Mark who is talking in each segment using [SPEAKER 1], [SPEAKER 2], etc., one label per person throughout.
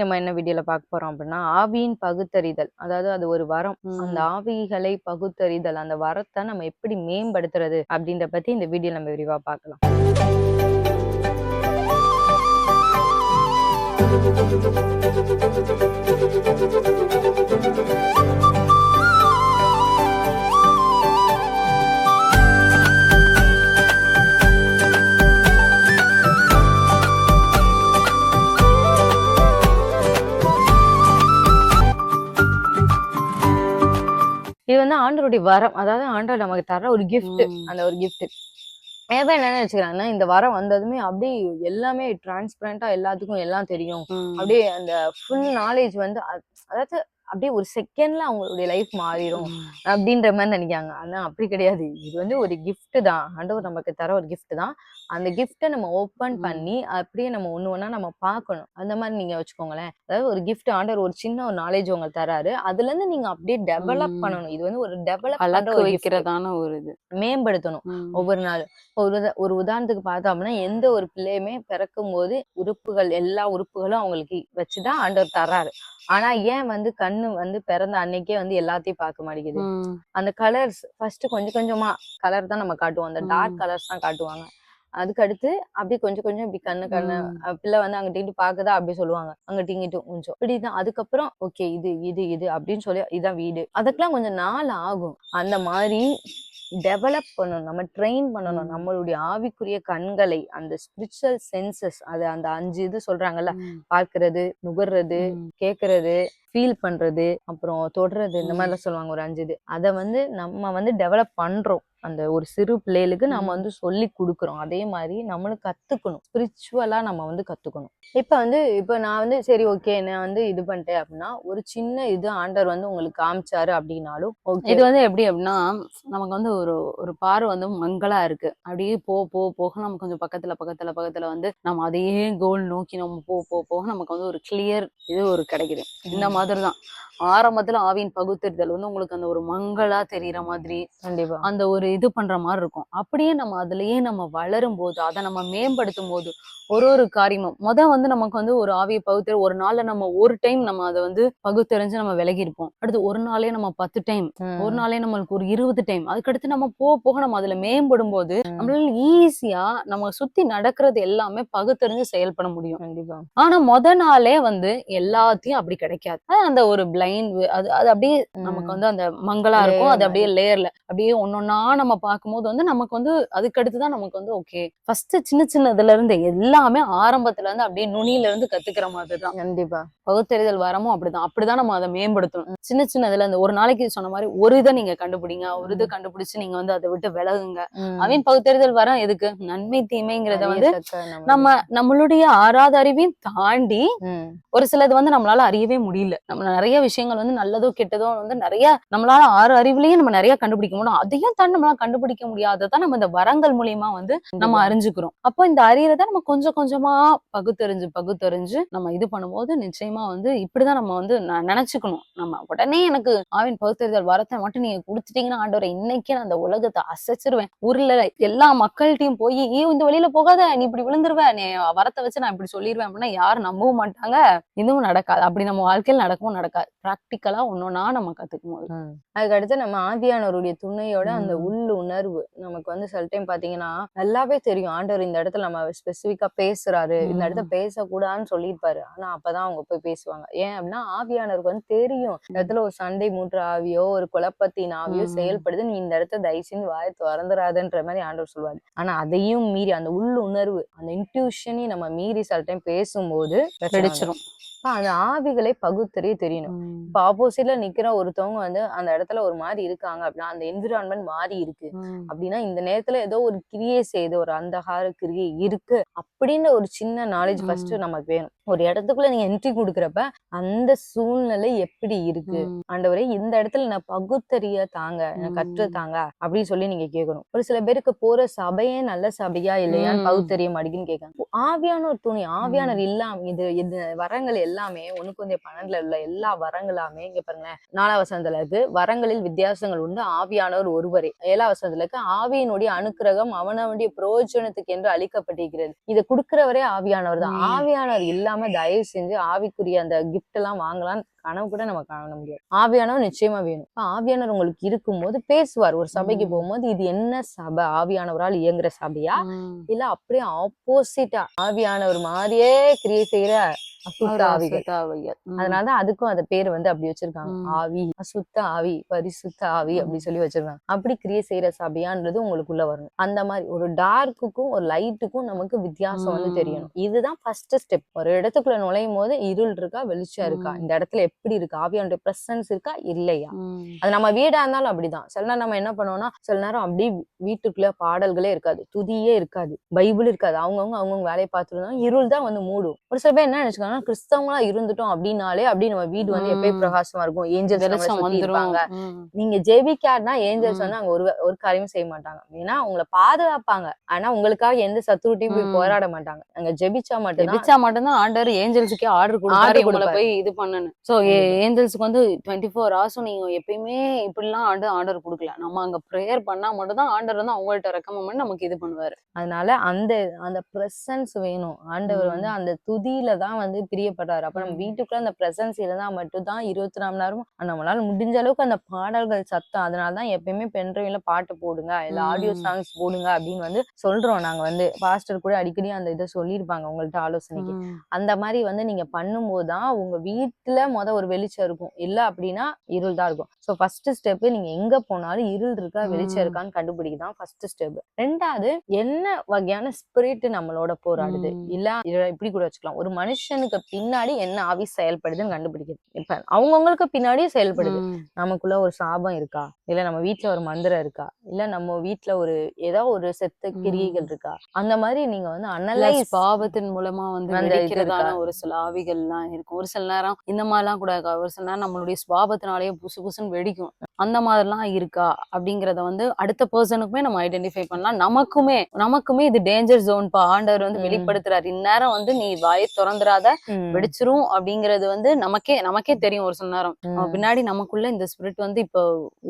[SPEAKER 1] நம்ம என்ன வீடியோல பார்க்க போறோம் அப்படின்னா ஆவியின் பகுத்தறிதல். அதாவது அது ஒரு வரம். அந்த ஆவிகளை பகுத்தறிதல் அந்த வரத்தை நம்ம எப்படி மேம்படுத்துறது அப்படின்ற பத்தி இந்த வீடியோ நம்ம விரிவா பார்க்கலாம். இது வந்து ஆண்டவருடைய வரம். அதாவது ஆண்டவர் நமக்கு தர ஒரு gift அந்த ஒரு gift. நிறைய பேர் என்ன நினைச்சுக்கிறாங்கன்னா இந்த வரம் வந்ததுமே அப்படியே எல்லாமே டிரான்ஸ்பரண்டா எல்லாத்துக்கும் எல்லாம் தெரியும். அப்படியே அந்த ஃபுல் நாலேஜ் வந்து அதாவது அப்படியே ஒரு செகண்ட்ல அவங்களுடைய லைஃப் மாறிடும் அப்படின்ற மாதிரி நினைக்காங்க ஆனா அப்படி கிடையாது. இது வந்து ஒரு gift தான். ஆண்டவர் நமக்கு தர ஒரு gift தான். அந்த கிஃப்ட்டை நம்ம ஓப்பன். பண்ணி அப்படியே நம்ம ஒண்ணு ஒண்ணா நம்ம பார்க்கணும் அந்த மாதிரி நீங்க வச்சுக்கோங்களேன் அதாவது ஒரு gift ஆண்டவர் ஒரு சின்ன ஒரு நாலேஜ் உங்களுக்கு தராரு அதுல இருந்து நீங்க அப்படியே டெவலப். பண்ணணும் இது வந்து ஒரு டெவலப் பண்ற ஒரு.
[SPEAKER 2] வைக்கிறதான ஒரு இது
[SPEAKER 1] மேம்படுத்தணும். ஒவ்வொரு நாள் ஒரு ஒரு உதாரணத்துக்கு பார்த்தோம் அப்படின்னா எந்த ஒரு பிள்ளையுமே பிறக்கும் போது உறுப்புகள் எல்லா உறுப்புகளும் அவங்களுக்கு வச்சுதான் ஆண்டவர் தர்றாரு ஆனா ஏன் வந்து கண்ணு வந்து பிறந்த அன்னைக்கே வந்து எல்லாத்தையும் பார்க்க மாட்டேங்குது. அந்த கலர்ஸ் ஃபர்ஸ்ட் கொஞ்சம் கொஞ்சமா கலர் தான் நம்ம காட்டுவோம் அந்த டார்க். கலர்ஸ் தான் காட்டுவாங்க அதுக்கு அடுத்து அப்படியே கொஞ்சம் கொஞ்சம் இப்படி கண்ணு கண்ணு பிள்ளை வந்து அங்க டிங்கிட்டு பாக்குதா அப்படி சொல்லுவாங்க. அங்க டிங்கிட்டும் கொஞ்சம். இப்படிதான் அதுக்கப்புறம் ஓகே இது இது இது அப்படின்னு சொல்லி இதான் வீடு. அதுக்கெல்லாம் கொஞ்சம் நாள் ஆகும். அந்த மாதிரி டெவலப் பண்ணணும். நம்ம ட்ரெயின் பண்ணணும். நம்மளுடைய ஆவிக்குரிய கண்களை அந்த ஸ்பிரிச்சுவல் சென்சஸ் அது அந்த அஞ்சு இது சொல்றாங்கல்ல. பார்க்கிறது நுகர்றது
[SPEAKER 2] ம்.
[SPEAKER 1] ஃபீல் பண்றது அப்புறம் தொடுறது இந்த. மாதிரிலாம் சொல்லுவாங்க ஒரு அஞ்சு இது. அதை வந்து நம்ம வந்து டெவலப் பண்றோம். அந்த ஒரு சிறு பிள்ளைகளுக்கு நம்ம. வந்து சொல்லி கொடுக்குறோம். அதே மாதிரி நம்மளும் கத்துக்கணும். ஸ்பிரிச்சுவலா நம்ம வந்து கத்துக்கணும். இப்ப வந்து இப்ப நான் வந்து சரி ஓகே நான் வந்து இது பண்ணிட்டேன் அப்படின்னா ஒரு சின்ன இது ஆண்டவர் வந்து உங்களுக்கு காமிச்சாரு அப்படின்னாலும்
[SPEAKER 2] இது வந்து எப்படி அப்படின்னா நமக்கு வந்து ஒரு ஒரு பார்வை வந்து மங்களா இருக்கு. அப்படியே போ போ போக நமக்கு கொஞ்சம் பக்கத்துல பக்கத்துல பக்கத்துல வந்து நம்ம அதையே கோல் நோக்கி நம்ம போ போ போக நமக்கு வந்து ஒரு கிளியர் இது ஒரு கிடைக்குது. இந்த மாதிரி தான் ஆரம்பத்துல ஆவியின் பகுத்தறிதல் வந்து உங்களுக்கு அந்த ஒரு மங்களா தெரியற மாதிரி
[SPEAKER 1] கண்டிப்பா.
[SPEAKER 2] அந்த ஒரு இது பண்ற மாதிரி இருக்கும். அப்படியே நம்ம அதுலயே நம்ம வளரும் போது அதை நம்ம மேம்படுத்தும் போது ஒரு ஒரு காரியமும் முத வந்து நமக்கு வந்து ஒரு ஆவியை பகுத்தறி ஒரு நாள்ல நம்ம ஒரு டைம் நம்ம அதை வந்து பகுத்தறிஞ்சு நம்ம விலகி இருப்போம். அடுத்து ஒரு நாளே நம்ம பத்து டைம். ஒரு நாளே நம்மளுக்கு ஒரு இருபது டைம் அதுக்கடுத்து நம்ம போக போக நம்ம அதுல மேம்படும் போது. நம்மளால ஈஸியா நம்ம சுத்தி நடக்கிறது எல்லாமே பகுத்தறிஞ்சு செயல்பட முடியும்.
[SPEAKER 1] கண்டிப்பா.
[SPEAKER 2] ஆனா முத நாளே வந்து எல்லாத்தையும் அப்படி கிடைக்காது. அது அந்த ஒரு பிளைண்ட் அது அது அப்படியே நமக்கு. வந்து அந்த மங்களா இருக்கும். அது அப்படியே லேயர்ல அப்படியே ஒன்னொன்னா நம்ம பார்க்கும்போது வந்து நமக்கு வந்து அதுக்கடுத்து தான் நமக்கு வந்து ஓகே ஃபர்ஸ்ட் சின்ன சின்னதுல இருந்து எல்லாமே ஆரம்பத்துல இருந்து அப்படியே நுனியில இருந்து கத்துக்கிற மாதிரி தான்
[SPEAKER 1] கண்டிப்பா.
[SPEAKER 2] பகுத்தறிதல் வரமும் அப்படிதான். அப்படிதான் நம்ம அதை மேம்படுத்தணும். சின்ன சின்னதுல இந்த ஒரு நாளைக்கு சொன்ன மாதிரி ஒரு இதை நீங்க கண்டுபிடிங்க. ஒரு இதை கண்டுபிடிச்சு நீங்க வந்து அதை விட்டு விலகுங்க. அவன் பகுத்தறிதல் வரம் எதுக்கு? நன்மை தீமைங்கிறத வந்து நம்ம. நம்மளுடைய ஆறாத அறிவையும் தாண்டி. ஒரு சிலது வந்து நம்மளால அறியவே முடியல. நம்ம நிறைய விஷயங்கள் வந்து நல்லதோ கெட்டதோ வந்து நிறைய நம்மளால ஆறு அறிவுலயே நம்ம நிறைய கண்டுபிடிக்க முடியும். அதையும் தாண்டி நம்மளால கண்டுபிடிக்க முடியாததான் நம்ம இந்த வரங்கள் மூலியமா வந்து நம்ம. அறிஞ்சுக்கிறோம். அப்போ இந்த அறியறத நம்ம கொஞ்சம் கொஞ்சமா பகுத்தறிஞ்சு பகுத்தறிஞ்சு நம்ம இது பண்ணும்போது நிச்சயமா வந்து இப்படிதான் நம்ம வந்து நினைச்சுக்கணும். நம்ம உடனே எனக்கு ஆவின் பகுத்தறிதல் வரத்தை மட்டும் நீங்க கொடுத்துட்டீங்கன்னா ஆண்டவரை இன்னைக்கே நான் அந்த உலகத்தை அசைச்சிருவேன். ஊர்ல எல்லா மக்கள்கிட்டயும் போய் "ஏய், இந்த வழியில போகாத நீ இப்படி விழுந்துருவ நீ வரத்தை வச்சு நான் இப்படி சொல்லிடுவேன் அப்படின்னா யாரும் நம்பவும் மாட்டாங்க. இதுவும் நடக்காது. அப்படி நம்ம வாழ்க்கையில் நடக்கவும் நடக்காது. ப்ராக்டிக்கலா ஒன்னொன்னா நம்ம கத்துக்கும் போது.
[SPEAKER 1] ம். அதுக்கு அடுத்து நம்ம ஆவியானவருடைய துணையோட அந்த. உள் உணர்வு நமக்கு வந்து சில டைம் பாத்தீங்கன்னா நல்லாவே தெரியும். ஆண்டவர் இந்த இடத்துல நம்ம ஸ்பெசிபிக்கா பேசுறாரு. இந்த இடத்த. பேசக்கூடாதுன்னு சொல்லியிருப்பாரு. ஆனா அப்பதான் அவங்க போய் பேசுவாங்க. ஏன் அப்படின்னா ஆவியானவருக்கு வந்து தெரியும். இந்த இடத்துல ஒரு சண்டை மூன்று ஆவியோ ஒரு குழப்பத்தின் ஆவியோ. செயல்படுது. நீ இந்த இடத்த தயவு செஞ்சு வாயை திறந்துராதுன்ற மாதிரி ஆண்டவர் சொல்லுவாரு. ஆனா அதையும் மீறி அந்த உள் உணர்வு அந்த இன்ட்யூஷனையும் நம்ம மீறி சில டைம் பேசும்போது அப்ப அந்த ஆவிகளை பகுத்தறிய தெரியணும் இப்ப ஆப்போசிட்ல நிக்கிற ஒருத்தவங்க வந்து அந்த இடத்துல ஒரு மாதிரி இருக்காங்க அப்படின்னா அந்த என்விரான்மெண்ட் மாறி இருக்கு. அப்படின்னா இந்த நேரத்துல ஏதோ ஒரு கிரியை செய்து ஒரு அந்தகார கிரியை இருக்கு அப்படின்ற ஒரு சின்ன நாலேஜ் ஃபர்ஸ்ட். நமக்கு வேணும் ஒரு இடத்துக்குள்ள நீங்க என்ட்ரி கொடுக்குறப்ப அந்த சூழ்நிலை எப்படி இருக்கு. ஆண்டவரே இந்த இடத்துல நான் பகுத்தறிய தாங்க கற்று. தாங்க அப்படின்னு சொல்லி நீங்க கேட்கணும் ஒரு சில பேருக்கு போற சபையே நல்ல சபையா இல்லையான்னு. பகுத்தறிய மாட்டேங்குன்னு கேட்காங்க ஆவியான ஒரு துணி ஆவியானவர்
[SPEAKER 2] ம்.
[SPEAKER 1] இல்லாம இது இது வரங்கள் எல்லாமே ஒண்ணுக்கு வந்து பன்னெண்டுல உள்ள எல்லா வரங்களாமே இங்க பாருங்க நாலாம் வசனத்துல இருக்கு. வரங்களில் வித்தியாசங்கள் உண்டு. ஆவியானவர் ஒருவரே. ஏழாம் வசனத்துல இருக்கு. ஆவியினுடைய அனுக்கிரகம் அவனவனுடைய பிரயோஜனத்துக்கு என்று அளிக்கப்பட்டிருக்கிறது. இதை கொடுக்கிறவரே ஆவியானவர் தான். ஆவியானவர் இல்லாம தயவு செஞ்சு ஆவிக்குரிய அந்த gift எல்லாம் வாங்கலாம்னு கனவு கூட நம்ம காண முடியாது. ஆவியானவர் நிச்சயமா வேணும். ஆவியானவர் உங்களுக்கு இருக்கும்போது பேசுவார். ஒரு சபைக்கு. போகும்போது இது என்ன சபை? ஆவியானவரால் இயங்குற சபையா. இல்ல அப்படியே ஆப்போசிட்டா ஆவியானவர் மாதிரியே கிரியை செய்யற அசுத்த ஆவிகள். அதனாலதான் அதுக்கும் அந்த பேர் வந்து அப்படி வச்சிருக்காங்க. ஆவி அசுத்த ஆவி பரிசுத்த ஆவி அப்படி
[SPEAKER 2] ம்.
[SPEAKER 1] சொல்லி வச்சிருக்காங்க. அப்படி கிரியை செய்யற சபையான்றது உங்களுக்குள்ள வரணும் அந்த மாதிரி ஒரு டார்க்குக்கும் ஒரு லைட்டுக்கும் நமக்கு வித்தியாசம் வந்து. தெரியணும். இதுதான் ஃபர்ஸ்ட் ஸ்டெப். ஒரு இடத்துக்குள்ள நுழையும் போது இருள் இருக்கா வெளிச்சம் இருக்கா. இந்த இடத்துல எப்படி இருக்கு? ஆவியானுடைய பிரசன்ஸ் இருக்கா? இல்லையா. அது நம்ம வீடா இருந்தாலும் அப்படிதான். சில நேரம் நம்ம என்ன பண்ணுவோம்னா சில நேரம் அப்படியே வீட்டுக்குள்ள பாடல்களே இருக்காது. துதியே இருக்காது. பைபிள் இருக்காது. அவங்கவுங்க அவங்கவுங்க வேலையை பார்த்துருந்தோம் இருள் தான் வந்து மூடும். ஒரு சில பேர் என்ன நினைச்சுக்காங்கன்னா கிறிஸ்தவங்களா இருந்துட்டோம் அப்படின்னாலே அப்படி நம்ம வீடு வந்து எப்பயும். பிரகாசமா இருக்கும் ஏஞ்சல்ஸ்
[SPEAKER 2] ம்.
[SPEAKER 1] நீங்க ஜெபிக்காருன்னா ஏஞ்சல்ஸ். வந்து அங்க ஒரு ஒரு காரியமும் செய்ய மாட்டாங்க ஏன்னா உங்களை பாதுகாப்பாங்க ஆனா உங்களுக்காக எந்த சத்துருட்டியும் போய். போராட மாட்டாங்க அங்க ஜெபிச்சா மட்டும்தான்
[SPEAKER 2] ஜெபிச்சா மட்டும்தான் ஆண்டவர் ஏஞ்சல்ஸுக்கே ஆர்டர் இவங்களை
[SPEAKER 1] கொடுப்பாரு.
[SPEAKER 2] போய் இது பண்ணணும் சோ. ஏஞ்சல்ஸ்க்கு வந்து டுவெண்ட்டி ஃபோர் ஹவர்ஸும் நீங்க எப்பயுமே இப்படிலாம் ஆண்டு ஆர்டர் கொடுக்கல நம்ம அங்க ப்ரேயர் பண்ணா மட்டும் தான் ஆண்டர் வந்து அவங்கள்ட்ட ரெக்கமெண்ட் பண்ணி நமக்கு இது பண்ணுவாரு
[SPEAKER 1] அதனால அந்த அந்த பிரசன்ஸ் வேணும் ஆண்டவர் வந்து. அந்த துதியில தான் வந்து பிரியப்படுறாரு அப்ப நம்ம. வீட்டுக்குள்ள அந்த பிரசன்ஸ் இருந்தா மட்டும்தான் இருபத்தி நாலு மணி நம்மளால முடிஞ்ச அளவுக்கு அந்த பாடல்கள் சத்தம் அதனால தான் எப்பயுமே பென்ட்ரைவ்ல பாட்டு போடுங்க இல்ல ஆடியோ. சாங்ஸ் போடுங்க அப்படின்னு வந்து சொல்றோம் நாங்க வந்து பாஸ்டர் கூட அடிக்கடி அந்த இதை சொல்லியிருப்பாங்க உங்கள்ட்ட ஆலோசனைக்கு. அந்த மாதிரி வந்து நீங்க பண்ணும்போது தான் உங்க வீட்டுல முத ஒரு வெளிச்சம் இருக்கும் இல்ல அப்படின்னா இருள் தான் இருக்கும் ஸோ ஃபர்ஸ்ட் ஸ்டெப் நீங்க எங்க போனாலும் இருள் இருக்கா வெளிச்சம். இருக்கான்னு கண்டுபிடிக்கதான் ஃபர்ஸ்ட் ஸ்டெப் ரெண்டாவது என்ன வகையான ஸ்பிரிட் நம்மளோட போராடுது. இல்ல இப்படி கூட வச்சுக்கலாம் ஒரு மனுஷனுக்கு பின்னாடி என்ன ஆவி செயல்படுதுன்னு கண்டுபிடிக்கிறது. இப்ப அவங்கவுங்களுக்கு பின்னாடியே செயல்படுது. நமக்குள்ள ஒரு சாபம் இருக்கா? இல்ல நம்ம வீட்ல ஒரு மந்திரம் இருக்கா? இல்ல நம்ம வீட்ல ஒரு ஏதோ ஒரு செத்த கிரியைகள். இருக்கா? அந்த மாதிரி நீங்க வந்து அனலைஸ்
[SPEAKER 2] பாவத்தின் மூலமா வந்து? ஒரு சில ஆவிகள்லாம் இருக்கும். ஒரு சில நேரம் இந்த மாதிரிலாம் கூட இருக்கா? ஒரு சில நேரம் நம்மளுடைய சுவாபத்தினாலேயே புசு புசுன்னு வெடிக்கும். அந்த மாதிரிலாம் இருக்கா? அப்படிங்கறத வந்து அடுத்த பர்சனுக்குமே நம்ம ஐடென்டிஃபை பண்ணலாம். நமக்குமே நமக்குமே இது டேஞ்சர் ஜோன் பா. ஆண்டவர் வந்து. வெளிப்படுத்துறாரு. இந்நேரம் வந்து நீ வாயை திறந்துராத வெடிச்சிரும் அப்படிங்கறது வந்து நமக்கே நமக்கே தெரியும் ஒரு சில நேரம். பின்னாடி நமக்குள்ள இந்த ஸ்பிரிட் வந்து இப்போ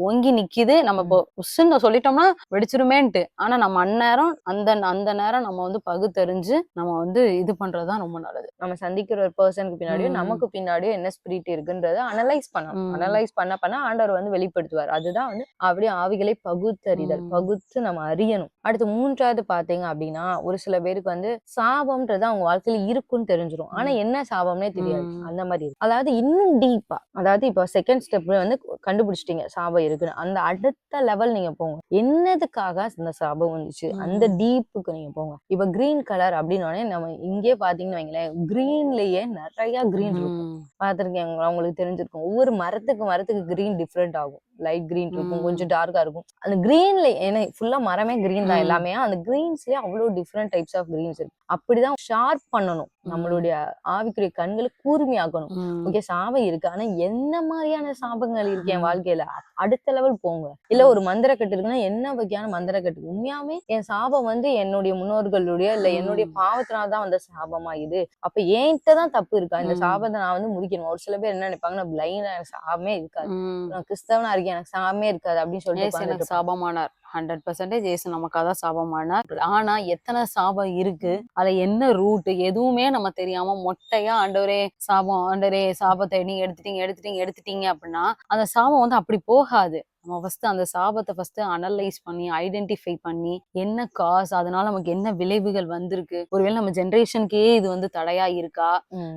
[SPEAKER 2] ஓங்கி நிக்குது. நம்ம இப்போ உஸ்ன்னு சொல்லிட்டோம்னா வெடிச்சிருமேன்ட்டு. ஆனா நம்ம அந்நேரம் அந்த அந்த நேரம் நம்ம வந்து பகுத்தறிஞ்சு நம்ம வந்து இது பண்றதுதான் ரொம்ப நல்லது.
[SPEAKER 1] நம்ம சந்திக்கிற ஒரு பர்சனுக்கு பின்னாடியும். நமக்கு பின்னாடியும் என்ன ஸ்பிரிட் இருக்குன்றத அனலைஸ் பண்ணணும். அனலைஸ் பண்ண பண்ண ஆண்டவர் வந்து வெளிப்படுத்துவார். அதுதான் வந்து அப்படியே ஆவிகளை பகுத்தறிதல். பகுத்து நம்ம அறியணும். அடுத்து மூன்றாவது பாத்தீங்க அப்படின்னா ஒரு சில பேருக்கு வந்து சாபம்ன்றது அவங்க வாழ்க்கையில இருக்குன்னு தெரிஞ்சிரும். ஆனா என்ன சாபம்னே தெரியாது. அந்த மாதிரி இருக்கு. அதாவது இன்னும் டீப்பா அதாவது இப்போ செகண்ட் ஸ்டெப் வந்து கண்டுபிடிச்சிட்டீங்க சாபம் இருக்குன்னு. அந்த அடுத்த லெவல் நீங்க போங்க. என்னதுக்காக அந்த சாபம் வந்துச்சு? அந்த. டீப்புக்கு நீங்க போங்க. இப்ப கிரீன் கலர் அப்படின்னு நம்ம இங்கே பாத்தீங்கன்னு வைங்களேன் கிரீன்லயே நிறைய கிரீன் இருக்கும்.
[SPEAKER 2] ம்.
[SPEAKER 1] பாத்திருக்கீங்களா உங்களுக்கு தெரிஞ்சிருக்கும். ஒவ்வொரு மரத்துக்கு மரத்துக்கு கிரீன் டிஃப்ரெண்ட் ஆகும். லைட் கிரீன் இருக்கும். கொஞ்சம் டார்க்கா இருக்கும் அந்த கிரீன்ல ஏன்னா ஃபுல்லா மரமே கிரீன் தான். எல்லாமே அந்த கிரீன்ஸ்லயே அவ்வளவு டிஃப்ரெண்ட் டைப்ஸ் ஆஃப் கிரீன்ஸ் இருக்கு அப்படிதான் ஷார்ப் பண்ணணும். நம்மளுடைய ஆவிக்குரிய கண்களை கூர்மையாக்கணும். ஓகே சாபம் இருக்கு ஆனா என்ன மாதிரியான சாபங்கள் இருக்கு என். வாழ்க்கையில அடுத்த லெவல் போங்க இல்ல ஒரு மந்திரக்கட்டு இருக்குன்னா என்ன வகையான மந்திரக்கட்டு உண்மையாவே என் சாபம் வந்து என்னுடைய முன்னோர்களுடைய இல்ல என்னுடைய. பாவத்தினால்தான் வந்த சாபமா இது அப்ப என்கிட்ட தான் தப்பு இருக்கா இந்த. சாபத்தை நான் வந்து முடிக்கணும் ஒரு சில பேர் என்ன நினைப்பாங்கன்னா பிளைண்டா எனக்கு சாபமே இருக்காது. நான் கிறிஸ்தவனா இருக்கேன் எனக்கு சாபமே இருக்காது அப்படின்னு
[SPEAKER 2] ஏசு எனக்கு சாபமானார். ஹண்ட்ரட் பர்சன்டேஜ் ஏசு நமக்காக தான் சாபமானார். ஆனா எத்தனை சாபம் இருக்கு? அதுல என்ன ரூட் எதுவுமே நம்ம தெரியாம மொட்டையா ஆண்டவரே சாபம் ஆண்டவரே சாபத்தை நீங்க எடுத்துட்டீங்க எடுத்துட்டீங்க எடுத்துட்டீங்க அப்படின்னா அந்த சாபம் வந்து அப்படி போகாது. நம்ம ஃபர்ஸ்ட் அந்த சாபத்தை ஃபர்ஸ்ட் அனலைஸ் பண்ணி ஐடென்டிஃபை பண்ணி என்ன காஸ் அதனால நமக்கு என்ன விளைவுகள் வந்திருக்கு? ஒருவேளை நம்ம ஜென்ரேஷனுக்கே இது வந்து தடையா இருக்கா.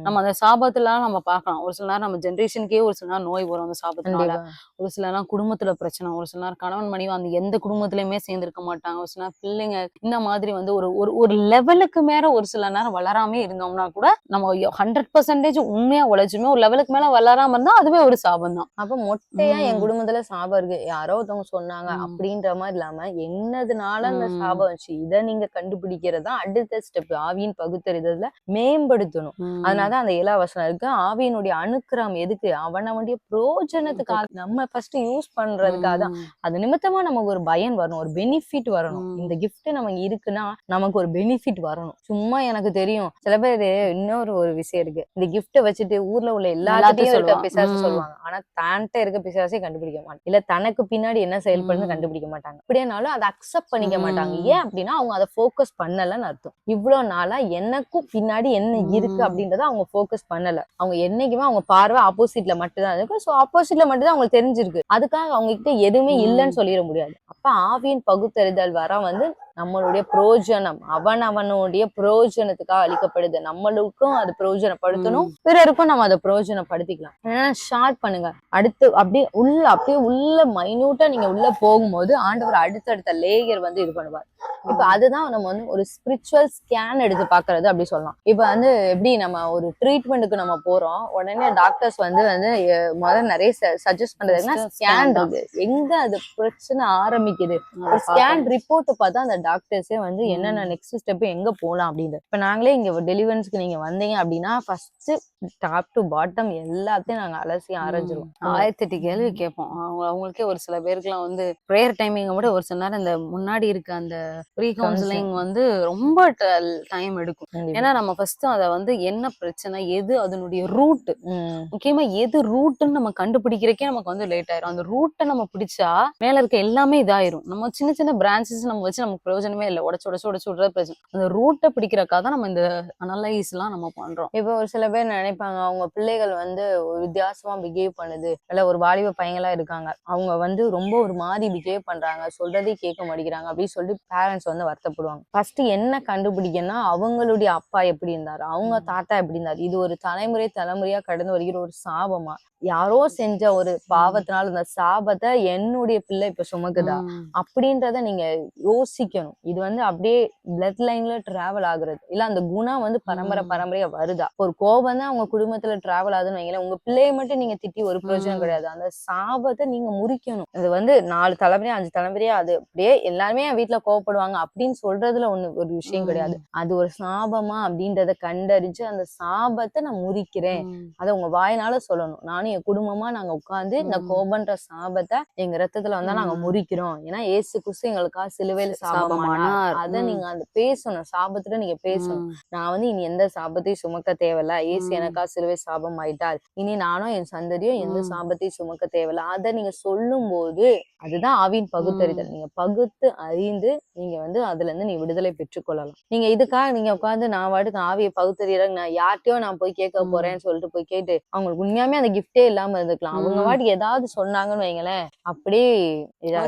[SPEAKER 2] நம்ம அந்த சாபத்துல நம்ம பார்க்கலாம். ஒரு சில நேரம் நம்ம ஜென்ரேஷனுக்கே ஒரு சில நேரம் நோய் வரும் அந்த சாபத்தினால. ஒரு சில நேரம் குடும்பத்துல பிரச்சனை ஒரு சில நேரம் கணவன் மனைவி அந்த எந்த குடும்பத்திலயுமே சேர்ந்திருக்க மாட்டாங்க. ஒரு சில நேரம் பிள்ளைங்க இந்த மாதிரி வந்து ஒரு ஒரு ஒரு லெவலுக்கு மேல ஒரு சில நேரம் வளராமே இருந்தோம்னா கூட நம்ம ஹண்ட்ரட் பர்சன்டேஜ் உண்மையா உழைச்சுமே ஒரு லெவலுக்கு மேல வளராம இருந்தா அதுவே ஒரு சாபம் தான்
[SPEAKER 1] அப்ப மொட்டையா என். குடும்பத்துல சாபம் இருக்கு. யாரோ ஒருத்தவங்க சொன்னாங்க. அப்படின்ற மாதிரி இல்லாம என்னதுனால அந்த. சாபம் வச்சு இதை நீங்க கண்டுபிடிக்கிறது தான் அடுத்த ஸ்டெப் ஆவியின் பகுத்தறிதல்ல மேம்படுத்தணும். அதனாலதான் அந்த ஏழா வசனம் இருக்கு. ஆவியினுடைய அணுக்கிரம் எதுக்கு? அவனவனுடைய பிரோஜனத்துக்காக நம்ம ஃபர்ஸ்ட் யூஸ் பண்றதுக்காக தான். அது நிமித்தமா நமக்கு ஒரு பயன் வரணும். ஒரு பெனிஃபிட் வரணும். இந்த gift நமக்கு இருக்குன்னா நமக்கு ஒரு பெனிஃபிட் வரணும். சும்மா எனக்கு தெரியும். சில பேர் இன்னொரு ஒரு விஷயம் இருக்கு. இந்த gift வச்சுட்டு ஊர்ல உள்ள எல்லாத்தையும் இருக்க. பிசாசு. சொல்லுவாங்க. ஆனா தான்ட்ட இருக்க பிசாசே கண்டுபிடிக்க மாட்டாங்க இல்ல தனக்கு தனக்கு பின்னாடி என்ன செயல்படுன்னு. கண்டுபிடிக்க மாட்டாங்க அப்படியேனாலும் அதை அக்செப்ட் பண்ணிக்க மாட்டாங்க. ஏன் அப்படின்னா அவங்க அதை ஃபோக்கஸ் பண்ணலன்னு அர்த்தம் இவ்வளவு நாளா எனக்கும் பின்னாடி என்ன இருக்கு. அப்படின்றத அவங்க ஃபோக்கஸ் பண்ணல அவங்க என்னைக்குமே அவங்க பார்வை ஆப்போசிட்ல மட்டும் தான் இருக்கு ஸோ ஆப்போசிட்ல மட்டும் தான் அவங்களுக்கு தெரிஞ்சிருக்கு அதுக்காக அவங்க கிட்ட எதுவுமே. இல்லைன்னு சொல்லிட முடியாது அப்ப ஆவியின் பகுத்தறிதல் வர வந்து நம்மளுடைய பிரயோஜனம் அவன் அவனுடைய பிரயோஜனத்துக்காக அளிக்கப்படுது. நம்மளுக்கும் அது பிரயோஜனப்படுத்தணும் பிறருக்கும் நம்ம அதை பிரயோஜனப்படுத்திக்கலாம் ஏன்னா ஷார்ட் பண்ணுங்க. அடுத்து அப்படியே உள்ள அப்படியே உள்ள மைன்யூட்டா நீங்க உள்ள போகும்போது ஆண்டவர் அடுத்தடுத்த லேயர் வந்து இது பண்ணுவார். இப்ப அதுதான் நம்ம வந்து ஒரு ஸ்பிரிச்சுவல் ஸ்கேன் எடுத்து பாக்குறது அப்படி சொல்லலாம். இப்ப வந்து எப்படி நம்ம ஒரு ட்ரீட்மெண்ட்டுக்கு நம்ம போறோம் உடனே டாக்டர்ஸ் வந்து வந்து முதல்ல நிறைய சஜஸ்ட் பண்றதுன்னா ஸ்கேன். இருக்கு எங்க அது பிரச்சனை ஆரம்பிக்குது? ஒரு ஸ்கேன். ரிப்போர்ட் பார்த்தா அந்த டாக்டர்ஸே வந்து. என்னென்ன நெக்ஸ்ட் ஸ்டெப் எங்க போலாம் அப்படின்னு இப்ப நாங்களே இங்க டெலிவரன்ஸ்க்கு நீங்க வந்தீங்க அப்படின்னா ஃபர்ஸ்ட் டாப் டு பாட்டம் எல்லாத்தையும் நாங்க அலசி ஆராய்ச்சிருவோம்
[SPEAKER 2] ஆயிரத்தி எட்டு கேள்வி கேட்போம். அவங்க அவங்களுக்கே ஒரு சில பேருக்குலாம் வந்து ப்ரேயர் டைமிங் விட ஒரு சில நேரம் இந்த முன்னாடி இருக்க அந்த ப்ரீ கவுன்சிலிங் வந்து ரொம்ப டைம் எடுக்கும். ஏன்னா நம்ம ஃபர்ஸ்ட் அத வந்து என்ன பிரச்சனை எது அதனுடைய ரூட் முக்கியமா எது ரூட்னு நம்ம கண்டுபிடிக்கிறக்கே நமக்கு வந்து லேட் ஆயிரும். அந்த ரூட்டை நம்ம பிடிச்சா மேல இருக்க எல்லாமே இதாயிரும். நம்ம சின்ன சின்ன பிரான்ச்சஸ் நம்ம வச்சு நமக்கு பிரயோஜனமே இல்லை. உடச்சு உடச்சு உடச்சு விடுறது பிரச்சனை அந்த ரூட்டை பிடிக்கிறக்காக தான் நம்ம இந்த அனலைஸ் எல்லாம் நம்ம பண்றோம்.
[SPEAKER 1] இப்ப ஒரு சில பேர் நினைப்பாங்க. அவங்க பிள்ளைகள் வந்து ஒரு வித்தியாசமா பிஹேவ் பண்ணுது. இல்ல ஒரு வாலிப பையங்களா இருக்காங்க. அவங்க வந்து ரொம்ப ஒரு மாதிரி பிஹேவ் பண்றாங்க. சொல்றதே கேட்க மாட்டேங்கிறாங்க அப்படின்னு சொல்லி பேரண்ட்ஸ் வந்து வருத்தப்படுவாங்க. ஃபர்ஸ்ட் என்ன கண்டுபிடிக்கன்னா அவங்களுடைய அப்பா எப்படி இருந்தாரு? அவங்க. தாத்தா எப்படி இருந்தாரு? இது ஒரு தலைமுறை தலைமுறையா கடந்து வருகிற ஒரு சாபமா? யாரோ செஞ்ச ஒரு பாவத்தினால இந்த சாபத்தை என்னுடைய பிள்ளை இப்ப சுமக்குதா. அப்படின்றத நீங்க யோசிக்கணும். இது வந்து அப்படியே பிளட் லைன்ல டிராவல் ஆகுறது. இல்ல அந்த குணம் வந்து பரம்பரை. பரம்பரையா வருதா? ஒரு கோபம் தான் அவங்க குடும்பத்துல டிராவல் ஆகுதுன்னு வைங்களேன் உங்க பிள்ளைய மட்டும் நீங்க திட்டி ஒரு பிரயோஜனம். கிடையாது அந்த சாபத்தை நீங்க முறிக்கணும் இது வந்து நாலு தலைமுறையா அஞ்சு தலைமுறையா அது அப்படியே எல்லாருமே என் வீட்டுல கோவப்படுவாங்க அப்படின்னு சொல்றதுல ஒண்ணு ஒரு விஷயம். கிடையாது அது ஒரு சாபமா அப்படின்றத கண்டறிஞ்சு அந்த சாபத்தை நான் முறிக்கிறேன். அதை உங்க வாயினால சொல்லணும் நானும் என் குடும்பமா நாங்க உட்கார்ந்து இந்த. கோபன்ற சாபத்தை எங்க ரத்தத்துல வந்தா நாங்க. முறிக்கிறோம் ஏன்னா ஏசு கிறிஸ்து எங்களுக்கா சிலுவையில சாபமானார்
[SPEAKER 2] சாபமானார்.
[SPEAKER 1] அத. நீங்க அந்த பேசணும் சாபத்துல நீங்க பேசணும். நான் வந்து இனி எந்த சாபத்தையும் சுமக்க தேவையில்ல ஏசு
[SPEAKER 2] ம்.
[SPEAKER 1] எனக்கா சிலுவை சாபம் ஆயிட்டார் இனி நானும் என் சந்ததியும் எந்த. சாபத்தையும் சுமக்க தேவையில்ல அத நீங்க சொல்லும் போது அதுதான் ஆவின் பகுத்தறிதல் நீங்க பகுத்து அறிந்து நீங்க வந்து அதுல இருந்து நீ விடுதலை பெற்றுக்கொள்ளலாம் நீங்க இதுக்காக நீங்க உட்கார்ந்து நான் வாட்டுக்கு ஆவியை பகுத்தறிறேன் நான் யார்கிட்டயோ நான் போய் கேட்க. போறேன்னு சொல்லிட்டு போய் கேட்டு அவங்களுக்கு உண்மையாமே அந்த கிஃப்டே இல்லாம இருந்துக்கலாம் அவங்க
[SPEAKER 2] ம்.
[SPEAKER 1] வாட்டுக்கு ஏதாவது சொன்னாங்கன்னு வைங்களேன் அப்படியே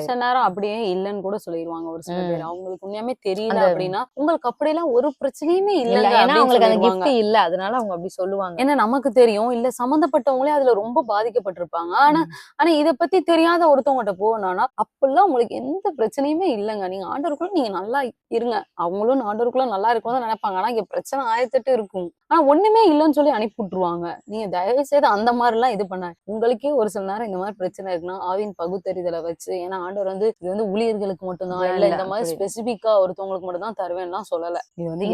[SPEAKER 2] சில நேரம் அப்படியே இல்லைன்னு கூட சொல்லிடுவாங்க ஒரு சில. பேர் அவங்களுக்கு உண்மையாமே தெரியல அப்படின்னா உங்களுக்கு அப்படியெல்லாம் ஒரு பிரச்சனையுமே
[SPEAKER 1] இல்ல ஏன்னா அவங்களுக்கு அந்த. கிஃப்ட் இல்ல அதனால அவங்க அப்படி சொல்லுவாங்க
[SPEAKER 2] ஏன்னா நமக்கு தெரியும். இல்ல சம்பந்தப்பட்டவங்களே அதுல ரொம்ப பாதிக்கப்பட்டிருப்பாங்க. ஆனா ஆனா இத பத்தி தெரியாத ஒருத்தவங்ககிட்ட போனானா அப்பெல்லாம் உங்களுக்கு எந்த பிரச்சனையுமே இல்லைங்க. நீங்க ஆண்டவருக்குள்ள நீங்க நல்லா இருங்க. அவங்களும் ஆண்டவருக்குள்ள நல்லா இருக்கணும் தான் நினைப்பாங்க. ஆனா இங்க பிரச்சனை ஆயிரத்தெட்டு இருக்கும். ஆனா ஒண்ணுமே இல்லைன்னு சொல்லி அனுப்பி விட்டுருவாங்க. நீங்க தயவு செய்து அந்த மாதிரி எல்லாம் இது பண்ண. உங்களுக்கே ஒரு சில நேரம் இந்த மாதிரி பிரச்சனை இருக்குன்னா ஆவின் பகுத்தறிதலை வச்சு ஏன்னா ஆண்டவர் வந்து இது வந்து ஊழியர்களுக்கு மட்டும்தான். இல்ல இந்த மாதிரி. ஸ்பெசிபிக்கா ஒருத்தவங்களுக்கு மட்டும் தான் தருவேன்லாம் சொல்லல. இது வந்து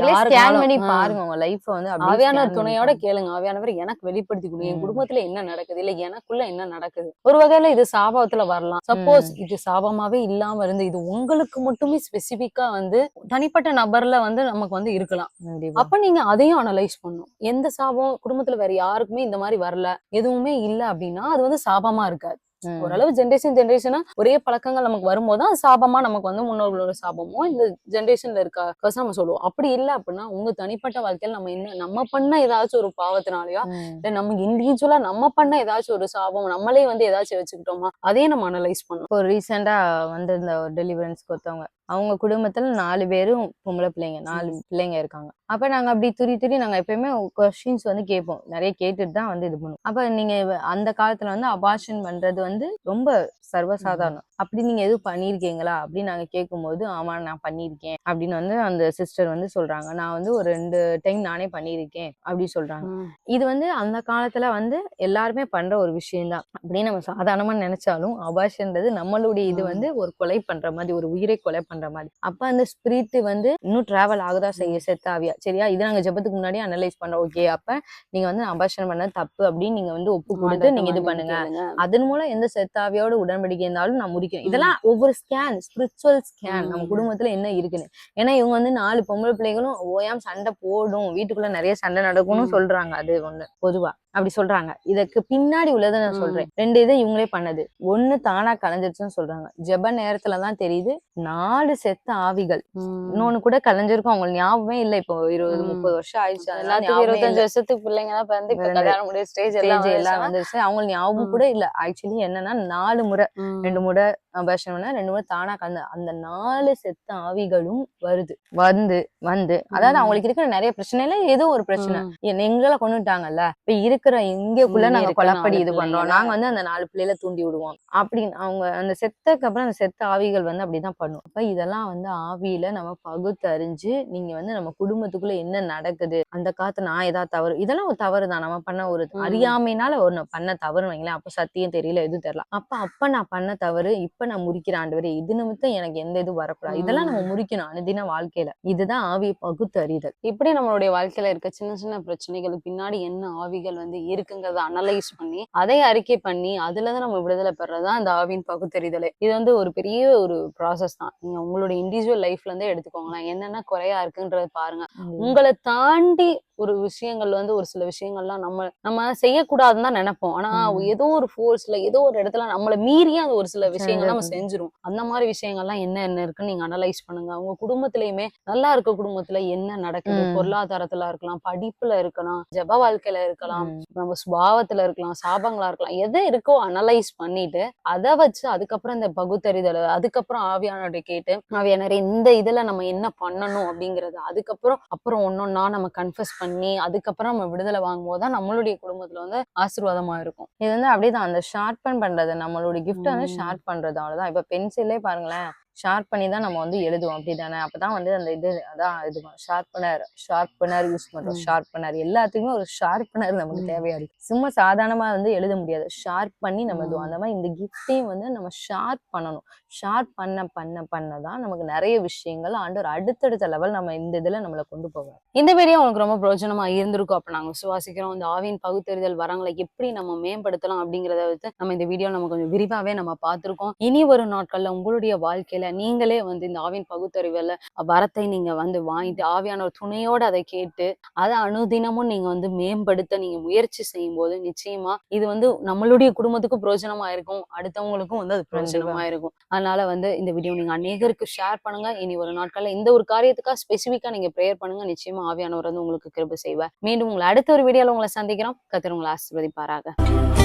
[SPEAKER 1] பண்ணி பாருங்க உங்க லைஃப் வந்து
[SPEAKER 2] ஆவியான துணையோட
[SPEAKER 1] பாருங்க.
[SPEAKER 2] கேளுங்க ஆவியானவர் எனக்கு வெளிப்படுத்தி கொடுங்க என். குடும்பத்துல என்ன நடக்குது? இல்ல எனக்குள்ள என்ன நடக்குது? ஒரு வகையில இது சாபத்துல வரலாம். சப்போஸ் இது சாபமாவே இல்லாம இருந்து இது உங்களுக்கு மட்டுமே ஸ்பெசிபிக்கா வந்து தனிப்பட்ட நபர்ல வந்து நமக்கு வந்து இருக்கலாம். அப்ப நீங்க அதையும் அனலைஸ் பண்ணும் எந்த சாபம்? குடும்பத்துல வேற யாருக்குமே இந்த மாதிரி வரல. எதுவுமே இல்ல அப்படின்னா அது வந்து சாபமா இருக்காது. ஓரளவு ஜென்ரேஷன் ஜென்ரேஷனா ஒரே பழக்கங்கள் நமக்கு வரும்போது அது சாபமா நமக்கு வந்து முன்னோர்களோட சாபமோ இந்த ஜென்ரேஷன்ல இருக்க கச நம்ம சொல்லுவோம். அப்படி இல்ல அப்படின்னா உங்க தனிப்பட்ட வாழ்க்கையில நம்ம என்ன நம்ம பண்ண ஏதாச்சும் ஒரு பாவத்தினாலயோ. இல்ல நம்ம இண்டிவிஜுவலா நம்ம பண்ண ஏதாச்சும் ஒரு சாபம் நம்மளே வந்து ஏதாச்சும் வச்சுக்கிட்டோமா அதையும் நம்ம அனலைஸ் பண்ணணும்.
[SPEAKER 1] இப்போ ரீசெண்டா வந்திருந்த ஒரு டெலிவரன்ஸ்க்கு ஒருத்தவங்க அவங்க குடும்பத்துல நாலு பேரும் பொம்பளை பிள்ளைங்க நாலு பிள்ளைங்க இருக்காங்க. அப்ப நாங்க அப்படி துரி துரி நாங்க எப்பயுமே கொஸ்டின்ஸ் வந்து கேட்போம். நிறைய கேட்டுட்டு தான் வந்து இது பண்ணுவோம். அப்ப நீங்க அந்த காலத்துல வந்து அபார்ஷன் பண்றது வந்து ரொம்ப சர்வசாதாரணம். அப்படி நீங்க எதுவும் பண்ணிருக்கீங்களா அப்படின்னு நாங்க கேட்கும்போது ஆமா நான் பண்ணியிருக்கேன் அப்படின்னு வந்து அந்த சிஸ்டர் வந்து சொல்றாங்க. நான் வந்து ஒரு ரெண்டு டைம் நானே பண்ணியிருக்கேன் அப்படி சொல்றாங்க. இது வந்து அந்த காலத்துல வந்து எல்லாருமே பண்ற ஒரு விஷயம்தான். அப்படின்னு நம்ம சாதாரணமா நினைச்சாலும் அபாஷன்றது நம்மளுடைய இது. வந்து ஒரு கொலை பண்ற மாதிரி ஒரு உயிரை கொலை பண்ற மாதிரி. அப்ப அந்த ஸ்பிரிட் வந்து இன்னும் டிராவல் ஆகுதா செய்ய செத்தாவியா? சரியா? இது நாங்க ஜெபத்துக்கு முன்னாடி அனலைஸ் பண்றோம். ஓகே அப்ப நீங்க வந்து அபாஷன் பண்ண தப்பு அப்படின்னு நீங்க வந்து ஒப்பு கொடுத்து நீங்க இது பண்ணுங்க. அதன் மூலம் எந்த செத்தாவியோட உடன்படிக்கை இருந்தாலும் நான் முடிக்கிறேன் இதெல்லாம் ஒவ்வொரு ஸ்கேன் ஸ்பிரிச்சுவல் ஸ்கேன் நம்ம. குடும்பத்துல என்ன இருக்குன்னு. ஏன்னா இவங்க வந்து நாலு பொம்பளை பிள்ளைகளும் ஓயாம சண்டை போடும். வீட்டுக்குள்ள நிறைய சண்டை நடக்கும்னு. சொல்றாங்க. அது ஒண்ணு பொதுவா. அப்படி சொல்றாங்க இதுக்கு பின்னாடி உள்ளதை நான். சொல்றேன் ரெண்டு இதை இவங்களே பண்ணது ஒண்ணு தானா கலைஞ்சிருச்சுன்னு சொல்றாங்க ஜெப நேரத்துலதான் தெரியுது நாலு செத்த ஆவிகள் இன்னொன்னு கூட கலைஞ்சிருக்கும் அவங்களுக்கு ஞாபகமே இல்ல இப்போ இருபது. முப்பது வருஷம் ஆயிடுச்சு
[SPEAKER 2] எல்லாத்துக்கும்
[SPEAKER 1] ஞாபகமே
[SPEAKER 2] இருபத்தஞ்சு. வருஷத்துக்கு பிள்ளைங்க தான் பிறந்து இப்ப. கல்யாணம் முடிய ஸ்டேஜ் எல்லாம்
[SPEAKER 1] எல்லாம் வந்துருச்சு அவங்களுக்கு ஞாபகம். கூட இல்ல ஆக்சுவலி என்னன்னா நாலு முறை. ரெண்டு முறை பண்ணா ரெண்டு முறை தானா கலந்து அந்த நாலு செத்த ஆவிகளும் வருது. வந்து வந்து. அதாவது. அவங்களுக்கு இருக்கிற நிறைய பிரச்சனைல ஏதோ ஒரு பிரச்சனை. எங்களை கொண்டுட்டாங்கல்ல இப்ப இருக்கிற இங்கக்குள்ள
[SPEAKER 2] இங்க
[SPEAKER 1] நாங்க கொலப்படி இது பண்றோம். நாங்க வந்து அந்த நாலு பிள்ளைல தூண்டி விடுவோம். அப்படின்னு அவங்க அந்த செத்தக்கு அப்புறம் அந்த செத்த ஆவிகள் வந்து அப்படிதான் பண்ணும். அப்ப இதெல்லாம் வந்து ஆவியில நம்ம பகுத்தறிஞ்சு நீங்க வந்து நம்ம குடும்பத்துக்குள்ள என்ன நடக்குது அந்த காத்து நான் ஏதாவது தவறு இதெல்லாம் ஒரு தவறு தான். நம்ம பண்ண ஒரு. அறியாமைனால ஒரு நான் பண்ண தவறு வைங்களேன். அப்ப சத்தியம் தெரியல எதுவும் தெரியல. அப்ப அப்ப நான் பண்ண தவறு இப்ப நான் முறிக்கிற ஆண்டவரே. இது நிமித்தம் எனக்கு எந்த இது வரக்கூடாது. இதெல்லாம் நம்ம முறிக்கணும் அனுதின வாழ்க்கையில. இதுதான் ஆவியை பகுத்தறிதல்
[SPEAKER 2] இப்படி நம்மளுடைய வாழ்க்கையில இருக்க சின்ன சின்ன பிரச்சனைகளுக்கு பின்னாடி என்ன ஆவிகள் வந்து இருக்குங்கிறத அனலைஸ் பண்ணி அதை அறிக்கை பண்ணி அதுல இருந்து நம்ம விடுதலை பெறதான் இந்த ஆவியின் பகுத்தறிதலே இது வந்து ஒரு பெரிய ஒரு ப்ராசஸ் தான். நீங்க உங்களுடைய இண்டிவிஜுவல் லைஃப்ல இருந்தே எடுத்துக்கோங்களேன். என்னென்ன குறையா இருக்குன்றது பாருங்க. உங்களை தாண்டி ஒரு விஷயங்கள் வந்து ஒரு சில விஷயங்கள்லாம் நம்ம நம்ம செய்யக்கூடாதுன்னு தான் நினைப்போம் ஆனா. ஏதோ ஒரு ஃபோர்ஸ்ல ஏதோ ஒரு இடத்துல நம்மள மீறியே அது ஒரு சில விஷயங்கள் நம்ம. செஞ்சிரும் அந்த மாதிரி விஷயங்கள்லாம் என்ன என்ன இருக்குன்னு நீங்க அனலைஸ் பண்ணுங்க உங்க குடும்பத்திலயுமே நல்லா இருக்க குடும்பத்துல என்ன நடக்குது. பொருளாதாரத்துல இருக்கலாம் படிப்புல இருக்கலாம் ஜெப வாழ்க்கையில இருக்கலாம். நம்ம சுபாவத்துல இருக்கலாம் சாபங்களா இருக்கலாம் எது இருக்கோ அனலைஸ் பண்ணிட்டு அதை வச்சு அதுக்கப்புறம் இந்த பகுத்தறிதல் அதுக்கப்புறம் ஆவியானவரை கேட்டு ஆவியானவரே இந்த இதுல நம்ம என்ன பண்ணணும் அப்படிங்கறது அதுக்கப்புறம் அப்புறம் ஒன்னொன்னா நம்ம கன்ஃபஸ் பண்ணி அதுக்கப்புறம் நம்ம விடுதலை வாங்கும் போதுதான் நம்மளுடைய குடும்பத்துல வந்து ஆசீர்வாதமா இருக்கும்.
[SPEAKER 1] இது வந்து அப்படிதான். அந்த ஷார்ப்பன் பண்றது நம்மளோட கிஃப்ட் வந்து. ஷார்ப் பண்றது அவ்வளவுதான் இப்ப பென்சிலே பாருங்களேன். ஷார்ப் பண்ணி தான் நம்ம வந்து எழுதுவோம். அப்படிதானே? அப்பதான் வந்து அந்த இது அதான் இது ஷார்ப்பனர் ஷார்ப்பனர் யூஸ் பண்றோம். ஷார்ப்பனர் எல்லாத்துக்குமே ஒரு ஷார்ப்பனர் நமக்கு. தேவையா இருக்கு. சும்மா சாதாரணமா வந்து எழுத முடியாது. ஷார்ப் பண்ணி நம்ம இதுவும். அந்த மாதிரி இந்த கிஃப்டையும் வந்து நம்ம ஷார்ப் பண்ணணும். ஷார்ப் பண்ண பண்ண பண்ண தான் நமக்கு நிறைய விஷயங்கள் ஆண்டவர் அடுத்தடுத்த லெவல் நம்ம இந்த இதுல நம்மளை கொண்டு போவோம்
[SPEAKER 2] இந்த வீடியோ உங்களுக்கு ரொம்ப பிரயோஜனமா இருந்திருக்கும். அப்ப நாங்க விசுவாசிக்கிறோம். இந்த ஆவியின் பகுத்தறிதல் வரங்களை எப்படி நம்ம மேம்படுத்தலாம் அப்படிங்கறத வந்து நம்ம இந்த வீடியோ நம்ம கொஞ்சம் விரிவாவே நம்ம பார்த்திருக்கோம். இனி வரும் நாட்கள்ல உங்களுடைய வாழ்க்கையில நீங்களே வந்து இந்த ஆவியின் பகுத்தறிவுல வரத்தை நீங்க வந்து வாங்கிட்டு ஆவியான ஒரு துணையோட அதை கேட்டு அதை அனுதினமும் நீங்க வந்து மேம்படுத்த நீங்க முயற்சி செய்யும் போது நிச்சயமா இது வந்து நம்மளுடைய குடும்பத்துக்கும் பிரயோஜனமா இருக்கும். அடுத்தவங்களுக்கும் வந்து அது பிரயோஜனமா இருக்கும். அதனால வந்து இந்த வீடியோ நீங்க அநேகருக்கு ஷேர் பண்ணுங்க. இனி ஒரு நாட்கள்ல இந்த ஒரு காரியத்துக்காக ஸ்பெசிஃபிக்கா நீங்க ப்ரேயர் பண்ணுங்க. நிச்சயமா ஆவியானவர் வந்து உங்களுக்கு கிருப செய்வார். மீண்டும் உங்களை அடுத்த ஒரு வீடியோல உங்களை சந்திக்கிறோம். கத்திர உங்களை ஆசிர்வதிப்பாராக.